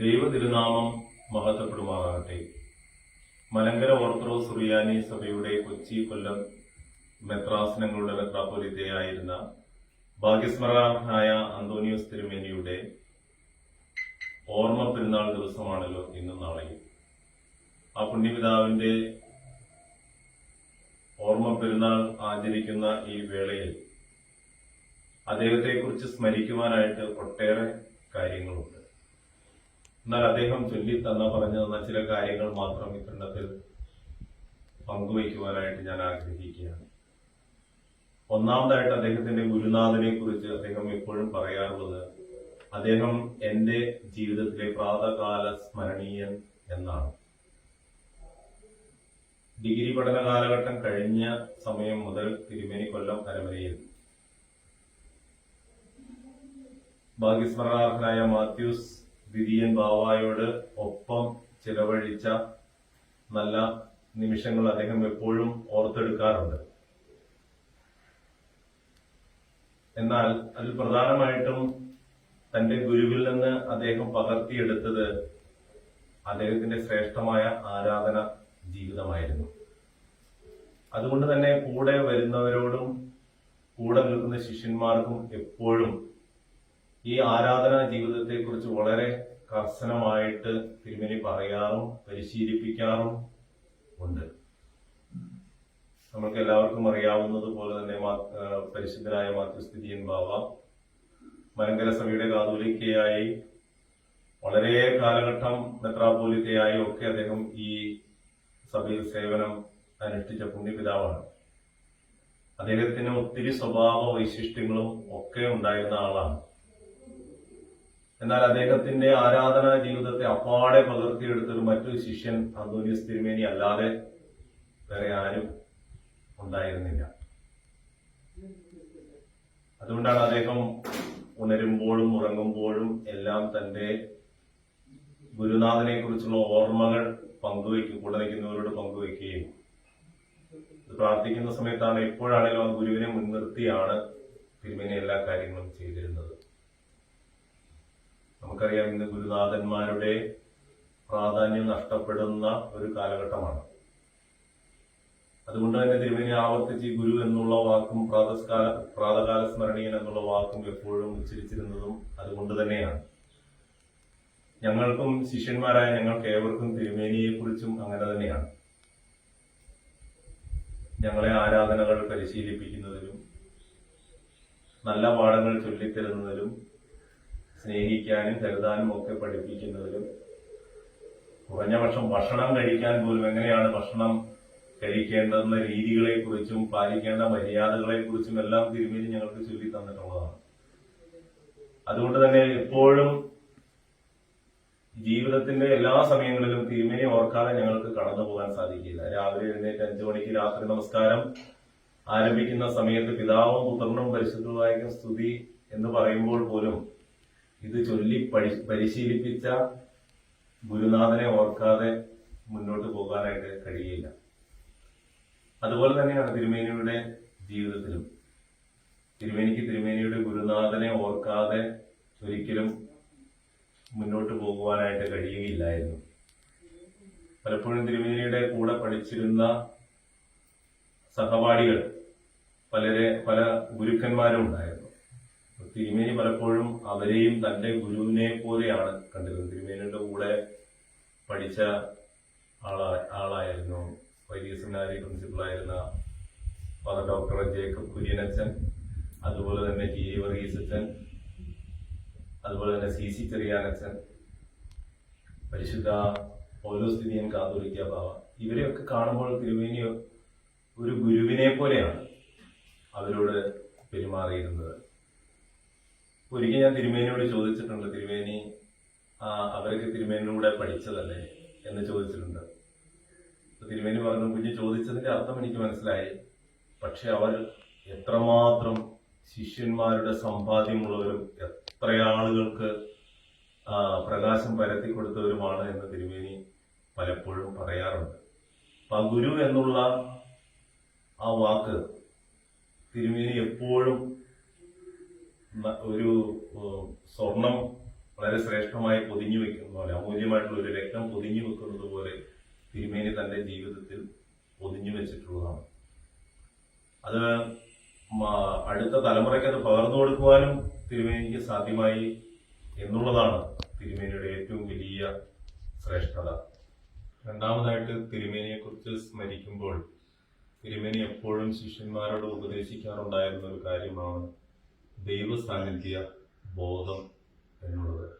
ദൈവ തിരുനാമം മഹത്വപ്പെടുമാറാകട്ടെ. മലങ്കര ഓർത്തഡോക്സ് സുറിയാനി സഭയുടെ കൊച്ചി കൊല്ലം മെത്രാസനങ്ങളുടെ മെത്രാപോലിത്തയായിരുന്ന ഭാഗ്യസ്മരണായ അന്തോണിയോസ് തിരുമേനിയുടെ ഓർമ്മ പെരുന്നാൾ ദിവസമാണല്ലോ ഇന്നും നാളെയും. ആ പുണ്യപിതാവിന്റെ ഓർമ്മ പെരുന്നാൾ ആചരിക്കുന്ന ഈ വേളയിൽ അദ്ദേഹത്തെക്കുറിച്ച് സ്മരിക്കുവാനായിട്ട് ഒട്ടേറെ കാര്യങ്ങളുണ്ട്. എന്നാൽ അദ്ദേഹം ചൊല്ലിത്തന്ന പറഞ്ഞു തന്ന ചില കാര്യങ്ങൾ മാത്രം ഇത്തരണത്തിൽ പങ്കുവയ്ക്കുവാനായിട്ട് ഞാൻ ആഗ്രഹിക്കുകയാണ്. ഒന്നാമതായിട്ട് അദ്ദേഹത്തിന്റെ ഗുരുനാഥനെ കുറിച്ച് അദ്ദേഹം എപ്പോഴും പറയാറുള്ളത് അദ്ദേഹം എന്റെ ജീവിതത്തിലെ പ്രാതകാല സ്മരണീയൻ എന്നാണ്. ഡിഗ്രി പഠന കാലഘട്ടം കഴിഞ്ഞ സമയം മുതൽ തിരുമേനി കൊല്ലം അരമനയിൽ. ഭാഗ്യസ്മരണാർഹനായ മാത്യൂസ് വിരിയൻ ബാവായോട് ഒപ്പം ചിലവഴിച്ച നല്ല നിമിഷങ്ങൾ അദ്ദേഹം എപ്പോഴും ഓർത്തെടുക്കാറുണ്ട്. എന്നാൽ അതിൽ പ്രധാനമായിട്ടും തന്റെ ഗുരുവിൽ നിന്ന് അദ്ദേഹം പകർത്തിയെടുത്തത് അദ്ദേഹത്തിന്റെ ശ്രേഷ്ഠമായ ആരാധന ജീവിതമായിരുന്നു. അതുകൊണ്ട് തന്നെ കൂടെ വരുന്നവരോടും കൂടെ നിൽക്കുന്ന ശിഷ്യന്മാർക്കും എപ്പോഴും ഈ ആരാധനാ ജീവിതത്തെക്കുറിച്ച് വളരെ കർശനമായിട്ട് തിരുമേനി പറയാറും പരിശീലിപ്പിക്കാറും ഉണ്ട്. നമ്മൾക്ക് എല്ലാവർക്കും അറിയാവുന്നത് പോലെ തന്നെ പരിശുദ്ധനായ മാതൃസ്ഥിതിയൻ ബാബ മലങ്കര സഭയുടെ കാതോലിക്കയായി വളരെ കാലഘട്ടം മെത്രാപോലിത്തയായി ഒക്കെ അദ്ദേഹം ഈ സഭയിൽ സേവനം അനുഷ്ഠിച്ച പുണ്യപിതാവാണ്. അദ്ദേഹത്തിന് ഒത്തിരി സ്വഭാവ വൈശിഷ്ട്യങ്ങളും ഒക്കെ ഉണ്ടായിരുന്ന ആളാണ്. എന്നാൽ അദ്ദേഹത്തിന്റെ ആരാധനാ ജീവിതത്തെ അപ്പാടെ പകർത്തിയെടുത്തൊരു മറ്റൊരു ശിഷ്യൻ അന്തോനിയസ് തിരുമേനി അല്ലാതെ വേറെ ആരും ഉണ്ടായിരുന്നില്ല. അതുകൊണ്ടാണ് അദ്ദേഹം ഉണരുമ്പോഴും ഉറങ്ങുമ്പോഴും എല്ലാം തന്റെ ഗുരുനാഥനെ കുറിച്ചുള്ള ഓർമ്മകൾ പങ്കുവയ്ക്കും കൂടെ നിൽക്കുന്നവരോട് പങ്കുവയ്ക്കുകയും. പ്രാർത്ഥിക്കുന്ന സമയത്താണ് എപ്പോഴാണെങ്കിലും ആ ഗുരുവിനെ മുൻനിർത്തിയാണ് തിരുമേനി എല്ലാ കാര്യങ്ങളും ചെയ്തിരുന്നത്. നമുക്കറിയാം ഇന്ന് ഗുരുനാഥന്മാരുടെ പ്രാധാന്യം നഷ്ടപ്പെടുന്ന ഒരു കാലഘട്ടമാണ്. അതുകൊണ്ട് തന്നെ തിരുമേനി ആവർത്തിച്ച് ഗുരു എന്നുള്ള വാക്കും പ്രാതസ്കാല പ്രാതകാല സ്മരണീയൻ എന്നുള്ള വാക്കും എപ്പോഴും ഉച്ചരിച്ചിരുന്നതും അതുകൊണ്ട് തന്നെയാണ്. ഞങ്ങൾക്കും ശിഷ്യന്മാരായ ഞങ്ങൾക്ക് ഏവർക്കും തിരുമേനിയെ കുറിച്ചും അങ്ങനെ തന്നെയാണ്. ഞങ്ങളെ ആരാധനകൾ പരിശീലിപ്പിക്കുന്നതിലും നല്ല പാഠങ്ങൾ ചൊല്ലിത്തരുന്നതിലും സ്നേഹിക്കാനും കരുതാനും ഒക്കെ പഠിപ്പിക്കുന്നതിലും കുറഞ്ഞ പക്ഷം ഭക്ഷണം കഴിക്കാൻ പോലും എങ്ങനെയാണ് ഭക്ഷണം കഴിക്കേണ്ടെന്ന രീതികളെ കുറിച്ചും പാലിക്കേണ്ട മര്യാദകളെ കുറിച്ചും എല്ലാം തിരുമേനി ഞങ്ങൾക്ക് ചൊല്ലി തന്നിട്ടുള്ളതാണ്. അതുകൊണ്ട് തന്നെ എപ്പോഴും ജീവിതത്തിന്റെ എല്ലാ സമയങ്ങളിലും തിരുമേനി ഓർക്കാതെ ഞങ്ങൾക്ക് കടന്നു പോകാൻ സാധിക്കില്ല. രാവിലെ എഴുന്നേറ്റ് അഞ്ചു മണിക്ക് രാത്രി നമസ്കാരം ആരംഭിക്കുന്ന സമയത്ത് പിതാവും പുത്രനും പരിശുദ്ധമായിരിക്കും സ്തുതി എന്ന് പറയുമ്പോൾ പോലും ഇത് ചൊല്ലി പഠി- പരിശീലിപ്പിച്ച ഗുരുനാഥനെ ഓർക്കാതെ മുന്നോട്ട് പോകാനായിട്ട് കഴിയില്ല. അതുപോലെ തന്നെയാണ് തിരുമേനിയുടെ ജീവിതത്തിലും. തിരുമേനിക്ക് തിരുമേനിയുടെ ഗുരുനാഥനെ ഓർക്കാതെ ഒരിക്കലും മുന്നോട്ട് പോകുവാനായിട്ട് കഴിയുകയില്ലായിരുന്നു. പലപ്പോഴും തിരുമേനിയുടെ കൂടെ പഠിച്ചിരുന്ന സഹപാഠികൾ പലരെ പല ഗുരുക്കന്മാരും ഉണ്ടായിരുന്നു. തിരുമേനി പലപ്പോഴും അവരെയും തന്റെ ഗുരുവിനെ പോലെയാണ് കണ്ടിരുന്നത്. തിരുമേനിയുടെ കൂടെ പഠിച്ച ആളാ ആളായിരുന്നു. വൈദിക സെമിനാരി പ്രിൻസിപ്പളായിരുന്ന ഫാദർ ഡോക്ടർ ജേക്കബ് കുര്യനച്ചൻ അതുപോലെ തന്നെ ടി എ വർഗീസ് അച്ഛൻ അതുപോലെ തന്നെ സി സി ചെറിയാനച്ചൻ പരിശുദ്ധ പൗലോസ്ഥിതിയൻ കാതോലിക്ക ബാവ. ഇവരെയൊക്കെ കാണുമ്പോൾ തിരുമേനി ഒരു ഗുരുവിനെ പോലെയാണ് അവരോട് പെരുമാറിയിരുന്നത്. ഒരിക്കൽ ഞാൻ തിരുമേനിയോട് ചോദിച്ചിട്ടുണ്ട് തിരുമേനി അവരൊക്കെ തിരുമേനിലൂടെ പഠിച്ചതല്ലേ? എന്ന് ചോദിച്ചിട്ടുണ്ട്. തിരുമേനി പറഞ്ഞു കുഞ്ഞു ചോദിച്ചതിന്റെ അർത്ഥം എനിക്ക് മനസ്സിലായി. പക്ഷെ അവർ എത്രമാത്രം ശിഷ്യന്മാരുടെ സമ്പാദ്യമുള്ളവരും എത്ര ആളുകൾക്ക് പ്രകാശം പരത്തി കൊടുത്തവരുമാണ് എന്ന് തിരുമേനി പലപ്പോഴും പറയാറുണ്ട്. അപ്പൊ ഗുരു എന്നുള്ള ആ വാക്ക് തിരുമേനി എപ്പോഴും ഒരു സ്വർണം വളരെ ശ്രേഷ്ഠമായി പൊതിഞ്ഞു വെക്കുന്ന പോലെ അമൂല്യമായിട്ടുള്ള ഒരു രക്തം പൊതിഞ്ഞു വെക്കുന്നത് പോലെ തിരുമേനി തന്റെ ജീവിതത്തിൽ പൊതിഞ്ഞു വെച്ചിട്ടുള്ളതാണ്. അത് അടുത്ത തലമുറയ്ക്ക് അത് പകർന്നു കൊടുക്കുവാനും തിരുമേനിക്ക് സാധ്യമായി എന്നുള്ളതാണ് തിരുമേനിയുടെ ഏറ്റവും വലിയ ശ്രേഷ്ഠത. രണ്ടാമതായിട്ട് തിരുമേനിയെ കുറിച്ച് സ്മരിക്കുമ്പോൾ തിരുമേനി എപ്പോഴും ശിഷ്യന്മാരോട് ഉപദേശിക്കാറുണ്ടായിരുന്ന ഒരു കാര്യമാണ് ദൈവ സാന്നിധ്യ ബോധം എന്നുള്ളത്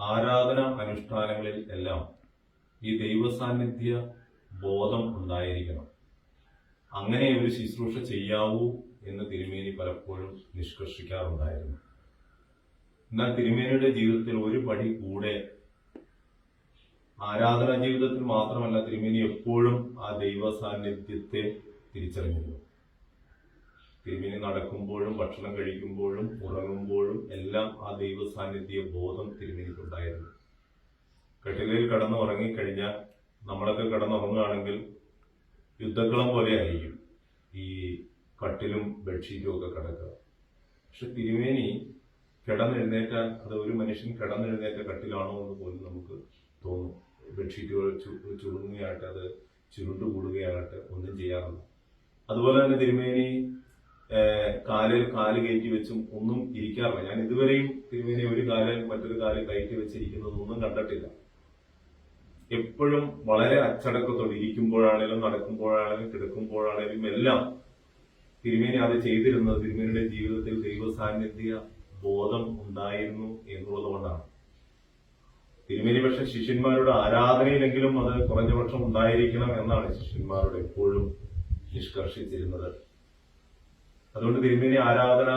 ആരാധന അനുഷ്ഠാനങ്ങളിൽ എല്ലാം ഈ ദൈവ സാന്നിധ്യ ബോധം ഉണ്ടായിരിക്കണം. അങ്ങനെ ഒരു ശുശ്രൂഷ ചെയ്യാവൂ എന്ന് തിരുമേനി പലപ്പോഴും നിഷ്കർഷിക്കാറുണ്ടായിരുന്നു. എന്നാൽ തിരുമേനിയുടെ ജീവിതത്തിൽ ഒരു പടി കൂടെ ആരാധനാ ജീവിതത്തിൽ മാത്രമല്ല തിരുമേനി എപ്പോഴും ആ ദൈവ സാന്നിധ്യത്തെ തിരിച്ചറിഞ്ഞിരുന്നു. തിരുമേനി നടക്കുമ്പോഴും ഭക്ഷണം കഴിക്കുമ്പോഴും ഉറങ്ങുമ്പോഴും എല്ലാം ആ ദൈവ സാന്നിധ്യ ബോധം തിരുമിനിക്കുണ്ടായിരുന്നു. കട്ടിലയിൽ കടന്ന് ഉറങ്ങിക്കഴിഞ്ഞാൽ നമ്മളൊക്കെ കിടന്നുറങ്ങുകയാണെങ്കിൽ യുദ്ധക്കളം പോലെ ആയിരിക്കും ഈ കട്ടിലും ബെഡ്ഷീറ്റും ഒക്കെ കിടക്കുക. പക്ഷെ തിരുമേനി കിടന്നെഴുന്നേറ്റാൽ അത് ഒരു മനുഷ്യൻ കിടന്നെഴുന്നേറ്റ കട്ടിലാണോ എന്ന് പോലും നമുക്ക് തോന്നും. ബെഡ്ഷീറ്റുകൾ ചുരുങ്ങുകയാകട്ടെ അത് ചുരുണ്ടു കൂടുകയാകട്ടെ ഒന്നും ചെയ്യാറില്ല. അതുപോലെ തന്നെ തിരുമേനി കാലിൽ കാൽ കയറ്റി വെച്ചും ഒന്നും ഇരിക്കാറില്ല. ഞാൻ ഇതുവരെയും തിരുമേനി ഒരു കാലിൽ മറ്റൊരു കാലിൽ കയറ്റി വെച്ചിരിക്കുന്നതൊന്നും കണ്ടിട്ടില്ല. എപ്പോഴും വളരെ അച്ചടക്കത്തോടെ ഇരിക്കുമ്പോഴാണേലും നടക്കുമ്പോഴാണെങ്കിലും കിടക്കുമ്പോഴാണേലും എല്ലാം തിരുമേനി അത് ചെയ്തിരുന്നത് തിരുമേനിയുടെ ജീവിതത്തിൽ ദൈവ സാന്നിധ്യ ബോധം ഉണ്ടായിരുന്നു എന്നുള്ളത് കൊണ്ടാണ് തിരുമേനി പക്ഷെ ശിഷ്യന്മാരുടെ ആരാധനയിലെങ്കിലും അത് കുറഞ്ഞപക്ഷം ഉണ്ടായിരിക്കണം എന്നാണ് ശിഷ്യന്മാരോട് എപ്പോഴും നിഷ്കർഷിച്ചിരുന്നത്. അതുകൊണ്ട് തിരുമേനി ആരാധന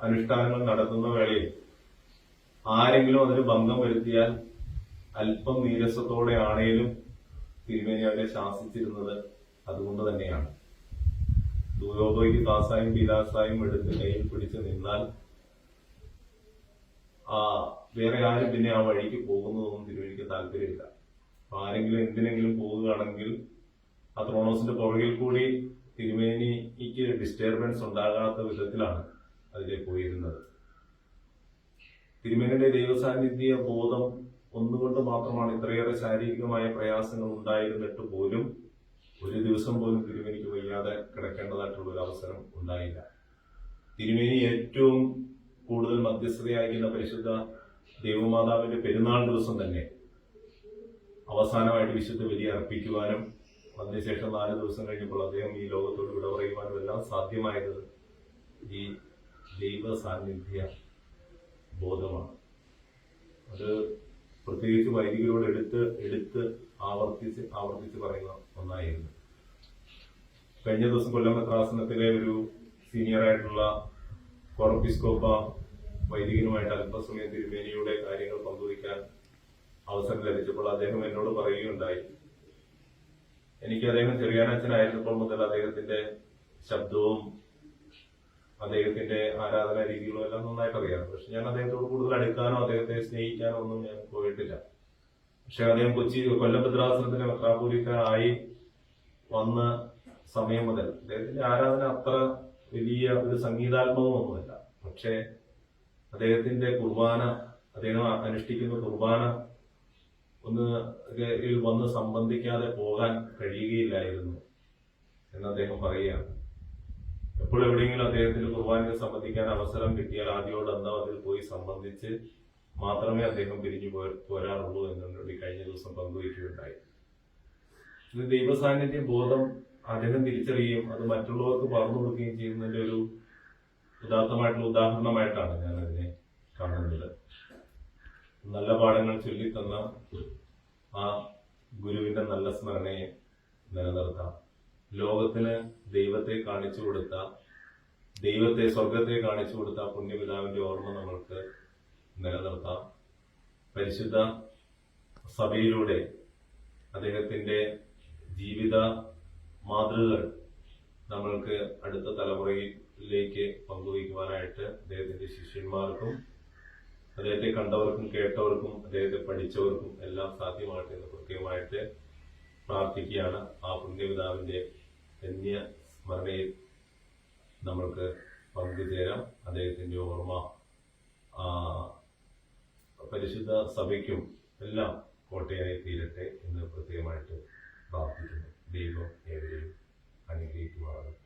അനുഷ്ഠാനങ്ങൾ നടത്തുന്ന വേളയിൽ ആരെങ്കിലും അതിന് ഭംഗം വരുത്തിയാൽ അല്പം നീരസത്തോടെ ആണേലും തിരുമേനി അവരെ ശാസിച്ചിരുന്നത് അതുകൊണ്ട് തന്നെയാണ്. ദൂരോപയ്ക്ക് ദാസായും പീലാസായും എടുത്ത് കയ്യിൽ പിടിച്ച് നിന്നാൽ ആ വേറെ ആരും പിന്നെ ആ വഴിക്ക് പോകുന്നതൊന്നും തിരുവഴിക്ക് താല്പര്യമില്ല. ആരെങ്കിലും എന്തിനെങ്കിലും പോവുകയാണെങ്കിൽ ആ ത്രോണോസിന്റെ പുറകിൽ കൂടി തിരുമേനിക്ക് ഡിസ്റ്റർബൻസ് ഉണ്ടാകാത്ത വിധത്തിലാണ് അതിലെ പോയിരുന്നത്. തിരുമേനിയുടെ ദൈവസാന്നിധ്യ ബോധം ഒന്നുകൊണ്ട് മാത്രമാണ് ഇത്രയേറെ ശാരീരികമായ പ്രയാസങ്ങൾ ഉണ്ടായിരുന്നിട്ട് പോലും ഒരു ദിവസം പോലും തിരുമേനിക്ക് വയ്യാതെ കിടക്കേണ്ടതായിട്ടുള്ള ഒരു അവസരം ഉണ്ടായില്ല. തിരുമേനി ഏറ്റവും കൂടുതൽ മധ്യസ്ഥതയായിരിക്കുന്ന പരിശുദ്ധ ദൈവമാതാവിന്റെ പെരുന്നാൾ ദിവസം തന്നെ അവസാനമായിട്ട് വിശുദ്ധ ബലി അർപ്പിക്കുവാനും അതിനുശേഷം നാല് ദിവസം കഴിഞ്ഞപ്പോൾ അദ്ദേഹം ഈ ലോകത്തോട് വിട പറയുവാനും എല്ലാം സാധ്യമായത് ഈ ദൈവ സാന്നിധ്യ ബോധമാണ്. അത് പ്രത്യേകിച്ച് വൈദികരോട് എടുത്ത് എടുത്ത് ആവർത്തിച്ച് ആവർത്തിച്ച് പറയുന്ന ഒന്നായിരുന്നു. കഴിഞ്ഞ ദിവസം കൊല്ലം മെത്രാസനത്തിലെ ഒരു സീനിയർ ആയിട്ടുള്ള കോറപ്പിസ്കോപ്പ വൈദികനുമായിട്ട് അല്പസമയം തിരുമേനിയുടെ കാര്യങ്ങൾ പങ്കുവയ്ക്കാൻ അവസരം ലഭിച്ചപ്പോൾ അദ്ദേഹം എന്നോട് പറയുകയുണ്ടായി. എനിക്ക് അദ്ദേഹം ചെറിയാനച്ഛനായിരുന്നപ്പോൾ മുതൽ അദ്ദേഹത്തിന്റെ ശബ്ദവും അദ്ദേഹത്തിന്റെ ആരാധന രീതികളും എല്ലാം നന്നായിട്ട് അറിയാം. പക്ഷെ ഞാൻ അദ്ദേഹത്തോട് കൂടുതൽ അടുക്കാനോ അദ്ദേഹത്തെ സ്നേഹിക്കാനോ ഒന്നും ഞാൻ പോയിട്ടില്ല. പക്ഷെ അദ്ദേഹം കൊച്ചി കൊല്ലഭദ്രാസനത്തിന്റെ ഭദ്രാസനത്തിന്റെ മെത്രാപൂരിക്കായി വന്ന സമയം മുതൽ അദ്ദേഹത്തിന്റെ ആരാധന അത്ര വലിയ ഒരു സംഗീതാത്മകമൊന്നുമല്ല. പക്ഷേ അദ്ദേഹത്തിന്റെ കുർബാന അദ്ദേഹം അനുഷ്ഠിക്കുന്ന കുർബാന ഒന്ന് വന്ന് സംബന്ധിക്കാതെ പോകാൻ കഴിയുകയില്ലായിരുന്നു എന്ന് അദ്ദേഹം പറയുകയാണ്. എപ്പോൾ എവിടെയെങ്കിലും അദ്ദേഹത്തിന് കുർബാനയിൽ സംബന്ധിക്കാൻ അവസരം കിട്ടിയാൽ ആദ്യമോട് എന്താ അതിൽ പോയി സംബന്ധിച്ച് മാത്രമേ അദ്ദേഹം പിരിഞ്ഞു പോരാറുള്ളൂ എന്നോട് ഈ കഴിഞ്ഞ ദിവസം പങ്കുവയ്ക്കുകയുണ്ടായി. ഇത് ദൈവസാന്നിധ്യ ബോധം അദ്ദേഹം തിരിച്ചറിയുകയും അത് മറ്റുള്ളവർക്ക് പറഞ്ഞു കൊടുക്കുകയും ചെയ്യുന്നതിന്റെ ഒരു ഉദാത്തമായിട്ടുള്ള ഉദാഹരണമായിട്ടാണ് ഞാൻ അതിനെ കാണുന്നത്. നല്ല പാഠങ്ങൾ ചൊല്ലിത്തന്ന ആ ഗുരുവിന്റെ നല്ല സ്മരണയെ നിലനിർത്താം. ലോകത്തിന് ദൈവത്തെ കാണിച്ചു കൊടുത്ത ദൈവത്തെ സ്വർഗത്തെ കാണിച്ചു കൊടുത്ത പുണ്യപിതാവിന്റെ ഓർമ്മ നമ്മൾക്ക് നിലനിർത്താം. പരിശുദ്ധ സഭയിലൂടെ അദ്ദേഹത്തിന്റെ ജീവിത മാതൃകകൾ നമ്മൾക്ക് അടുത്ത തലമുറയിലേക്ക് പങ്കുവയ്ക്കുവാനായിട്ട് അദ്ദേഹത്തിന്റെ ശിഷ്യന്മാർക്കും അദ്ദേഹത്തെ കണ്ടവർക്കും കേട്ടവർക്കും അദ്ദേഹത്തെ പഠിച്ചവർക്കും എല്ലാം സാധ്യമാകട്ടെ എന്ന് പ്രത്യേകമായിട്ട് പ്രാർത്ഥിക്കുകയാണ് ആ പുണ്യപിതാവിന്റെ ധന്യ സ്മരണയിൽ നമ്മൾക്ക് പങ്കുചേരാം. അദ്ദേഹത്തിന്റെ ഓർമ്മ പരിശുദ്ധ സഭയ്ക്കും എല്ലാം കോട്ടയായി തീരട്ടെ എന്ന് പ്രത്യേകമായിട്ട് പ്രാർത്ഥിക്കുന്നു. ദൈവം ഏവരെയും അനുഗ്രഹിക്കുമാറാകട്ടെ.